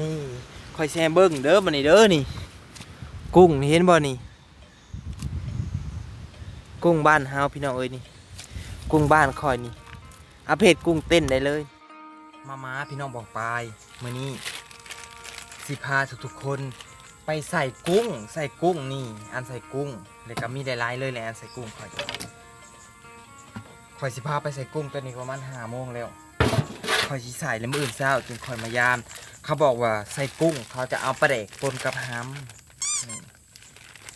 นี่คอยแซมเบิ้งเด้อบันนี้เด้อนี่ กุ้งนี่เห็นบ่นี่ กุ้งบ้านเฮาพี่น้องเอ้ยนี่ กุ้งบ้านคอยนี่อาเพจกุ้งเต้นได้เลย มามาพี่น้องบอกไปมื้อนี้สิพาทุกๆคนไปใส่กุ้ง ใส่กุ้งนี่ อันใส่กุ้งแล้วก็มีหลายๆเลยแหละอันใส่กุ้งคอยคอยสิพาไปใส่กุ้งตัวนี้ประมาณห้าโมงแล้ว คอยสิใส่แล้วมืออื่นเช้าจึงคอยมายาม เขาบอกว่าใส่กุ้ง เขาจะเอาปลาแดกปนกับฮัม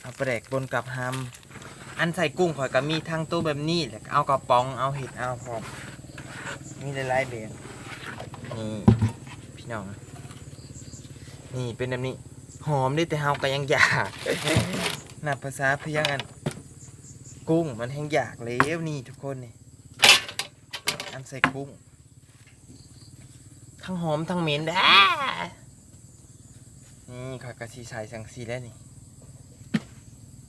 เอาปลาแดกปนกับฮัมอันใส่กุ้งข่อยก็มีทั้งตัวแบบนี้แล้วเอากระป๋องเอาเห็ดเอาพร้อมมีหลายๆแบบนี่พี่น้องนี่เป็นแบบนี้หอมด้วยแต่เฮาก็ยังอยากนับภาษาเพียงอันกุ้งมันแห้งอยากแล้วนี่ทุกคนนี่อันใส่กุ้ง ทั้งหอมทั้งเหม็นแด้นี่ข่อยกะสีใส่สังสีแล้วนี่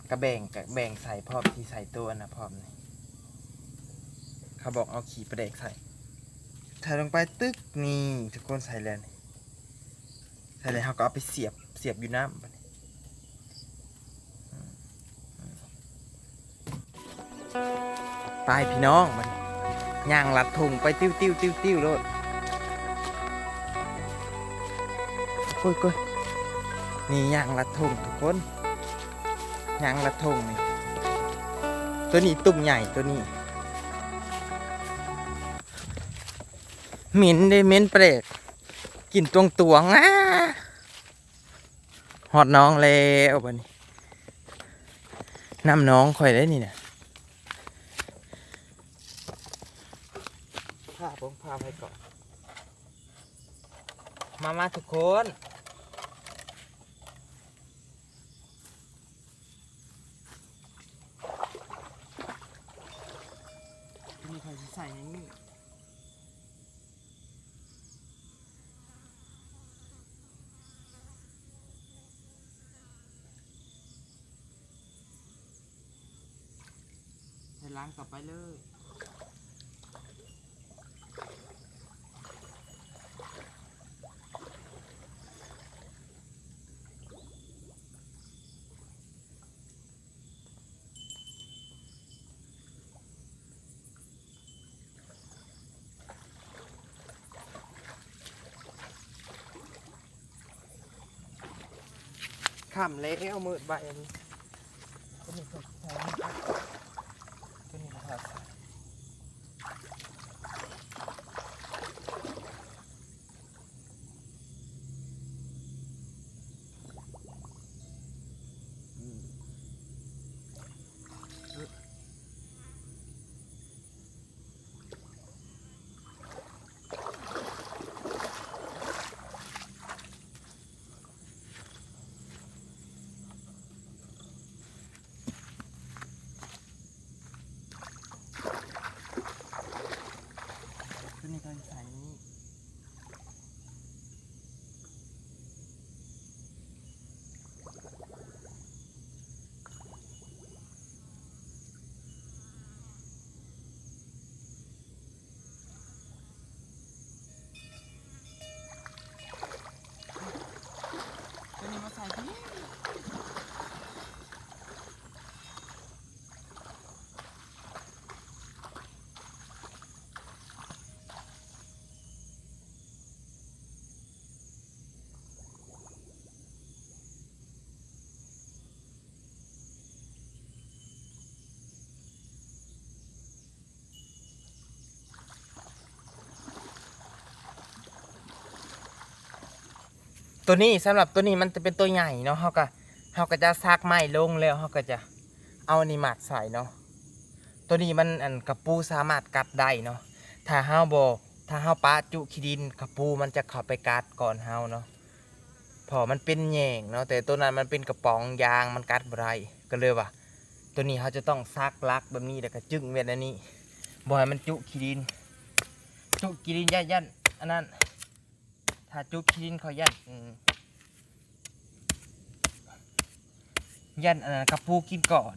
กระแบ่งกระแบ่งใส่พร้อมที่ใส่ตัวนะพร้อมนี่เขาบอกเอาขี่ประเดกใส่ใส่ลงไปตึกนี่ทุกคนใส่แล้วนี่ใส่แล้วเขาก็เอาไปเสียบเสียบอยู่น้ำบัดนี้อืมอืมไปพี่น้องมันย่างลัดถุงไปติ้วติ้วติ้วติ้วโลย ดก้ยก้ยนี่ยางลัดทงทุกคนยางลัดทงนี่ตัวนี้ตุ่มใหญ่ตัวนี้เหม็นได้เหม็นเปรกกลิ่นตวงตวงอะหอดน้องแล้วบัดนี้น้ำน้องคอยได้นี่นะพาผมพาไปก่อน มามาทุกคนมีใครใส่ในนี้ใส่ล้างกลับไปเลย ขำแล้วมืดใบอันนี้ตัวนี้ก็ใส่ตัวนี้ก็ใส่อืมเอ้ยตัวนี้ก็ใส่นี่ตัวนี้มาใส่ที่นี่ ตัวนี้สำหรับตัวนี้มันจะเป็นตัวใหญ่เนาะเขาก็เขาก็จะซักไม้ลงแล้วเขาก็จะเอานนี้หมัดใส่เนาะตัวนี้มันอันกระปูสามารถกัดได้เนาะถ้าเฮาบ่ถ้าเฮาปะจุขี้ดินกระปูมันจะเข้าไปกัดก่อนเฮาเนาะพอมันเป็นแยงเนาะแต่ตัวนั้นมันเป็นกระป๋องยางมันกัดบ่ได้ก็เลยว่า ตัวนี้เขาจะต้องซักลักแบบนี้แล้วก็จึงเวียนอันนี้บ่ให้มันจุขี้ดินจุขี้ดินยันยันอันนั้น ถ้าจุขี้ดินเขายันยันอันนั้นกระปูกินก่อน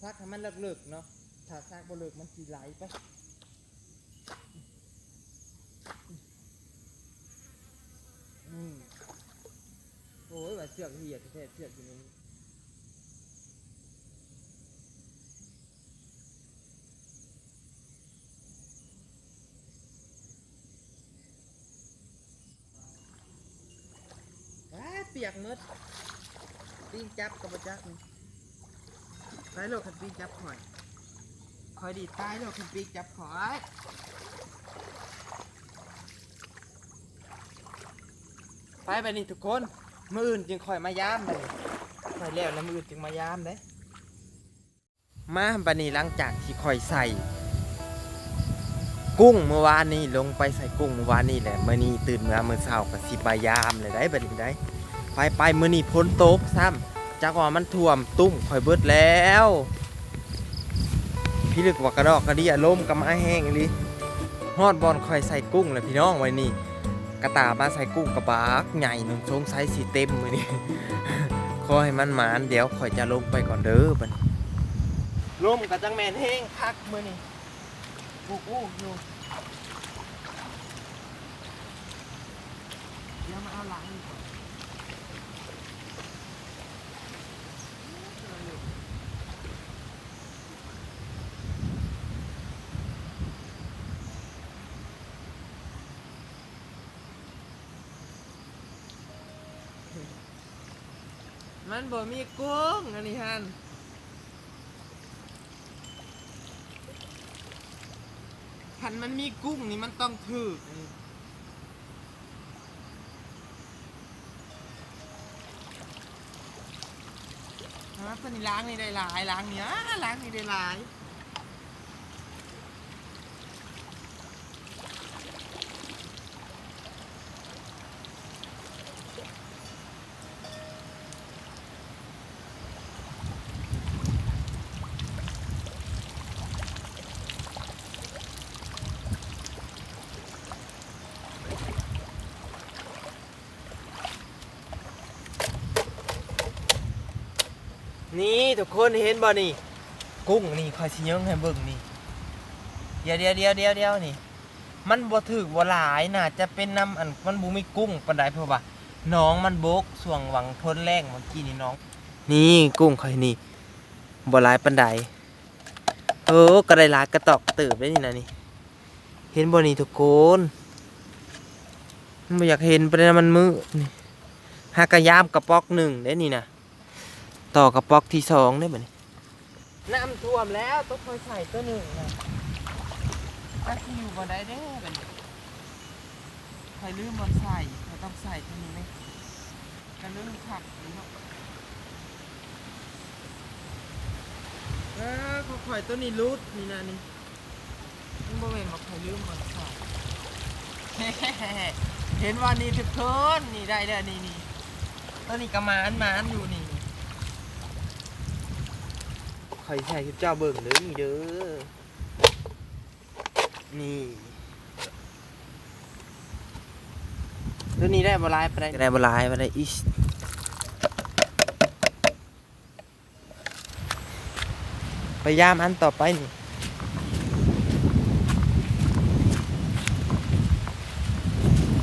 ให้มันเลิกๆเนาะถ้าซากบ่เลิกมันสิไหลไปอืมโอ้ยว่าเสือกเหียดแท้เสือกอยู่นนี้ว้าเปียกหมดปิ้งจับกับจักนี่ ไปโลกคันปิ้งจับข่อยคอยดีตายโลกคันปิ้งจับข่อยไปไปนี่ทุกคนมืออื่นจึงคอยมายามเลยคอยแล้วแล้วมืออื่นจึงมายามเด้มาบันนี้หลังจากที่คอยใส่ กุ้งเมื่อวานนี้ลงไปใส่กุ้งเมื่อวานนี้แหละเมื่อนี้ตื่นมาเมื่อเช้าก็สิมายามเลยได้บัดนี้ได้ไปไปมื่อนี้พ้นโตกซ้ำ จากว่ามันท่วมตุ้มคอยเบิดแล้ว พี่ลึกว่ากระดอกกระเดียลมกับไม้แห้งลิฮอดบอลคอยใส่กุ้งเลยพี่น้องไว้นี่กระตามาใส่กุ้งกระบากใหญ่หนึ่งชงไซส์สีเต็มมือนี่ขอให้มันหมานเดี๋ยวข่อยจะลงไปก่อนเด้อบันลมกับจังแมนแห้งคักมือนี่อู้อู้อยู่เดี๋ยวมาเอาหลัง มันบ่มีกุ้งอันนี้ฮันขันมันมีกุ้งนี่มันต้องถือนี่ฮะตอนนี้ล้างนี่ได้หลายล้างเนี้ยล้างนี่ได้หลาย นี่ทุกคนเห็นบ่นี่ กุ้งนี่คอยสิเยิงให้เบิ่งนี่เดี๋ยวเดี๋ยวเดี๋ยวเดี๋ยวเดี๋ยวนี่ มันบ่ถึกบ่หลายน่าจะเป็นน้ำอันมันบ่มีกุ้งปานใดเพราะว่าน้องมันบกส่วงหวังทนแรงเมื่อกี้นี่น้อง นี่กุ้งคอยนี่บ่หลายปานใดเออก็ไดหลายกระตอกเติบได้นี่นะนี่ เห็นบ่นี่ทุกคนไม่อยากเห็นปานใดมันมืดนี่หากระยามกระปอกหนึ่งได้นี่นะ ต่อกระป๋อกที่สองได้ไหมน้ำท่วมแล้วต้องคอยใส่ตัวหนึ่งนะถ้าที่อยู่บนได้เด้แบบนี้ใครลืมบนใส่ใครต้องใส่ตัวนี้ไหมกระลืมขัดหรือเปล่าเออเขาข่อยตัวนี้รูดนี่นะนี่มันบ่เห็นบอกใครลืมบนใส่เห็นว่านี่ทุกคนนี่ได้แล้วนี่นี่ตัวนี้กระมานมานอยู่นี่ คอยใส่ชุดเจ้าเบิ่งเด้อนี่เด้อ นี่ตัวนี้ได้บลายไปได้ได้บลายไปได้อิชพยายามอันต่อไปนี่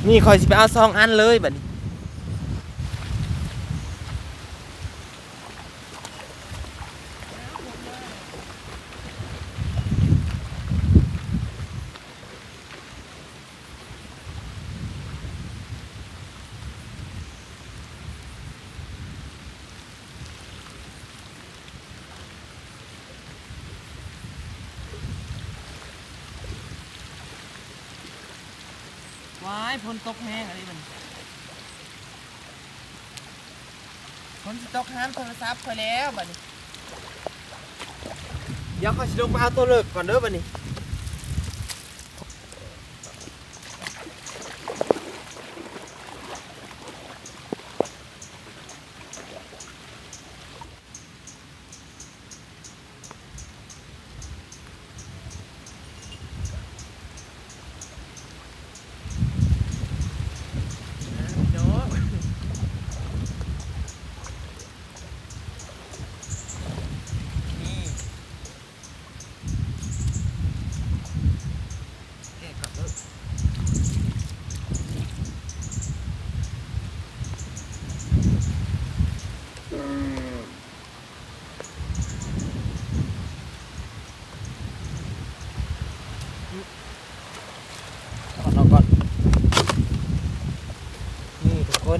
นี่คอยสิไปเอาซองอันเลยบัดนี้ ว้ายฝนตกแห้งอะไรมันพนตกห้ามโทรศัพท์ไปแล้วบัดนี้เดี๋ยวเขาชิลงมาเอาตัวเลิกก่อนเด้อบัดนี้ พี่น้อง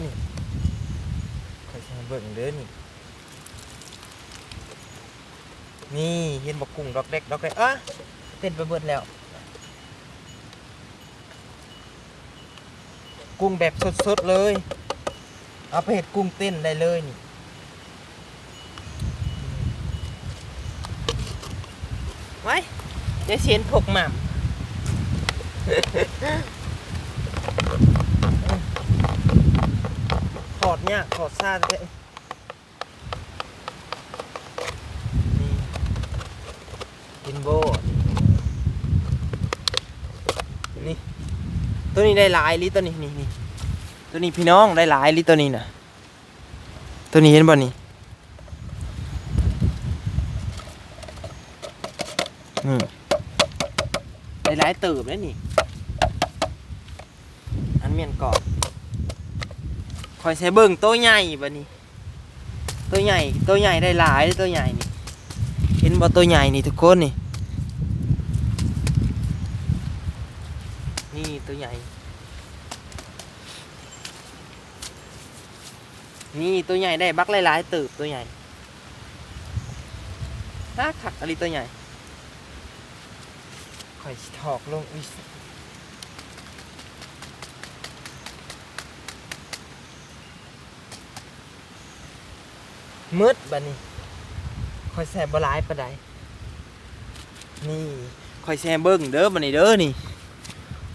นี่ เบิ่งเด้อนี่นี่เห็นบอกกุ้งดอกเล็กดอกเล็กอะเต้นไปเบิดแล้ว กุ้งแบบสดๆเลยเอาไปเห็ดกุ้งเต้นได้เลยนี่ไว้เดี๋ยวเสียนพกหม่ำขอดเนี่ยขอดซ่าเลย นโบนี่ตัวนี้ได้หลายลิตัวนี้นี่นี่ตัวนี้พี่น้องได้หลายลิตัวนี้นะตัวนี้เห็นบ่นี่นี่ได้หลายเติบแล้วนี่อันเมียนกรอบคอยใช้เบิ่งตัวใหญ่บัดนี้ตัวใหญ่ตัวใหญ่ได้หลายเลยตัวใหญ่นี่เห็นบ่ตัวใหญ่นี่ทุกคนนี่ นี่ตัวใหญ่ นี่ตัวใหญ่ได้บักหลายๆตืบตัวใหญ่ฮะขักอะไรตัวใหญ่คอยถอกลงอุ๊ยมืดบัดนี้คอยแซ่บลายปานใดนี่คอยแซ่เบิ่งเด้อบัดนี้เด้อนี่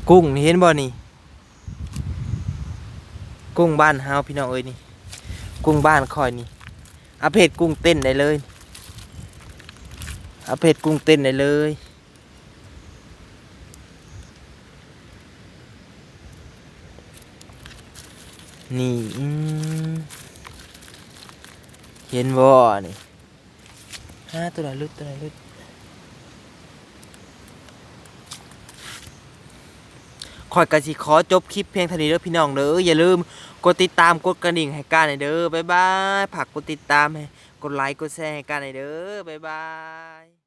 กุ้งเห็นบ่นี่ กุ้งบ้านเฮาพี่น้องเอ้ยนี่ กุ้งบ้านคอยนี่อาเพจกุ้งเต้นได้เลยอาเพจกุ้งเต้นได้เลยนี่เห็นบ่นี่ฮะตัวไหนลุดตัวไหนลุด ขอยกะสิขอจบคลิปเพียงเท่านี้เด้อพี่น้องเด้ออย่าลืมกดติดตามกดกระดิ่งให้การหน่อยเด้อบ๊ายบายฝากกดติดตามให้กดไลค์กดแชร์ให้การหน่อยเด้อบ๊ายบาย